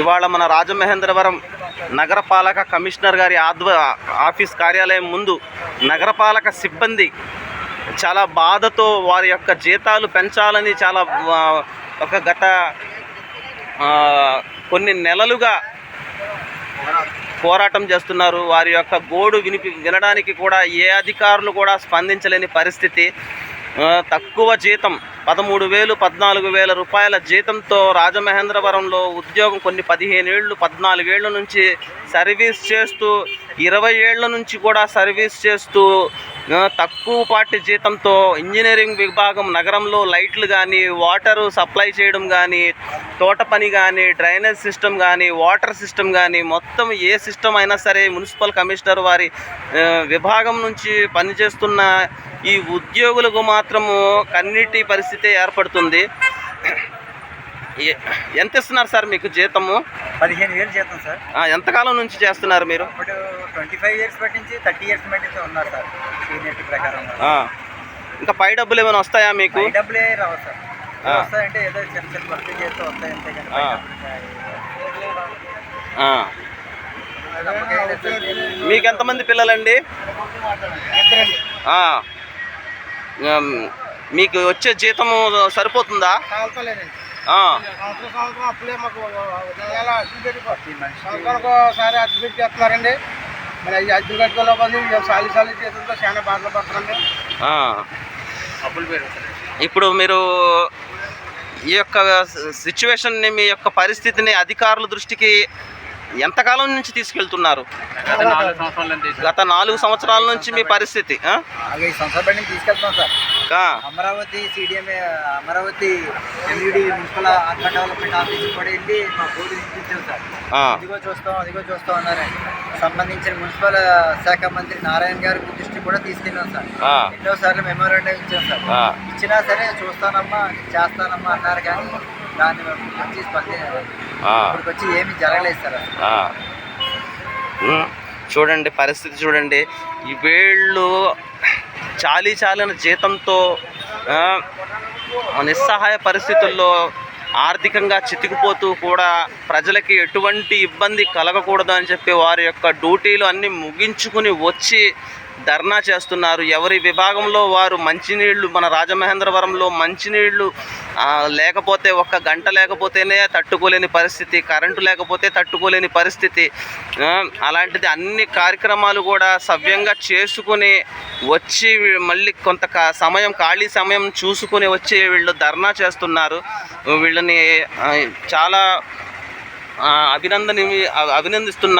ఇవాళ మన రాజమహేంద్రవరం నగరపాలక కమిషనర్ గారి ఆధ్వ ఆఫీస్ కార్యాలయం ముందు నగరపాలక సిబ్బంది చాలా బాధతో వారి యొక్క జీతాలు పెంచాలని చాలా ఒక గత కొన్ని నెలలుగా పోరాటం చేస్తున్నారు. వారి యొక్క గోడు వినిపి వినడానికి కూడా ఏ అధికారులు కూడా స్పందించలేని పరిస్థితి. తక్కువ జీతం పదమూడు వేలు పద్నాలుగు వేల రూపాయల జీతంతో రాజమహేంద్రవరంలో ఉద్యోగం కొన్ని పదిహేనేళ్ళు పద్నాలుగేళ్ళ నుంచి సర్వీస్ చేస్తూ ఇరవై ఏళ్ళ నుంచి కూడా సర్వీస్ చేస్తూ తక్కువ పాటి జీతంతో ఇంజనీరింగ్ విభాగం నగరంలో లైట్లు కానీ వాటరు సప్లై చేయడం కానీ తోట పని కానీ డ్రైనేజ్ సిస్టమ్ కానీ వాటర్ సిస్టమ్ కానీ మొత్తం ఏ సిస్టమ్ అయినా సరే మున్సిపల్ కమిషనర్ వారి విభాగం నుంచి పనిచేస్తున్న ఈ ఉద్యోగులకు మాత్రము కన్నీటి పరిస్థితి ఏర్పడుతుంది. ఏ- ఎంత ఇస్తున్నారు సార్ మీకు జీతము? పదిహేను వేలు జీతం సార్. ఎంతకాలం నుంచి చేస్తున్నారు మీరు? ఇప్పుడు ట్వంటీ ఫైవ్ ఇయర్స్ బట్టి నుంచి థర్టీ ఇయర్స్ బట్టి ఉన్నారు సార్ సీనియర్టీ ప్రకారం. ఇంకా పై డబ్బులు ఏమైనా వస్తాయా మీకు? డబ్బులే రావు సార్. వస్తాయంటే ఏదో చిన్న చిన్న వర్క్ చేస్తూ వస్తాయి అంతే కానీ ఆ. బయట ఆ. మీకు ఎంతమంది పిల్లలండి? మీకు వచ్చే జీతము సరిపోతుందా. సంవత్సరం సంవత్సరం అప్పులే మాకు నెల అద్దెలు పెట్టుకో. మనిషికి సంవత్సరానికి ఒకసారి పెట్టి చేస్తున్నారండి మరి అవి అద్దెలు కట్టుకోలేకపోతే మేము సాలి సాలి చేతులతో చాలా బాధలు పడుతున్నాండి ఆ. అప్పులు పెరుగుతాయి ఇప్పుడు మీరు ఈ యొక్క సిచ్యువేషన్ని మీ యొక్క పరిస్థితిని అధికారుల దృష్టికి ఎంతకాలం నుంచి తీసుకెళ్తున్నారు? గత నాలుగు సంవత్సరాల నుంచి మీ పరిస్థితి తీసుకెళ్తాం sir. Amaravati CDMA Amaravati MUD municipal urban development office కూడా వెళ్ళి మా బోర్డు వినిపించాం సార్. ఆ. ఇదిగో చూస్తాం అదిగో చూస్తాం అన్నారండి సంబంధించిన మున్సిపల్ శాఖ మంత్రి నారాయణ గారి దృష్టి కూడా తీసుకెళ్ళాం సార్. ఆ. ఎన్నో సార్లు మెమోరాండం ఇచ్చాం సార్. ఇచ్చినా సరే చూస్తానమ్మా చేస్తానమ్మా అన్నారు కానీ దాన్ని వచ్చి ఏమీ జరగలేదు సార్ చూడండి పరిస్థితి చూడండి. ఈ వీళ్ళు చాలీ చాలిన జీతంతో నిస్సహాయ పరిస్థితుల్లో ఆర్థికంగా చితికిపోతూ కూడా ప్రజలకి ఎటువంటి ఇబ్బంది కలగకూడదు అని చెప్పి వారి యొక్క డ్యూటీలు అన్నీ ముగించుకుని వచ్చి ధర్నా చేస్తున్నారు. ఎవరి విభాగంలో వారు మంచినీళ్ళు మన రాజమహేంద్రవరంలో మంచినీళ్ళు లేకపోతే ఒక్క గంట లేకపోతేనే తట్టుకోలేని పరిస్థితి కరెంటు లేకపోతే తట్టుకోలేని పరిస్థితి అలాంటిది అన్ని కార్యక్రమాలు కూడా సవ్యంగా చేసుకుని వచ్చి మళ్ళీ కొంత కా- సమయం ఖాళీ సమయం చూసుకుని వచ్చి వీళ్ళు ధర్నా చేస్తున్నారు. వీళ్ళని చాలా అభినందని అభినందిస్తున్నాం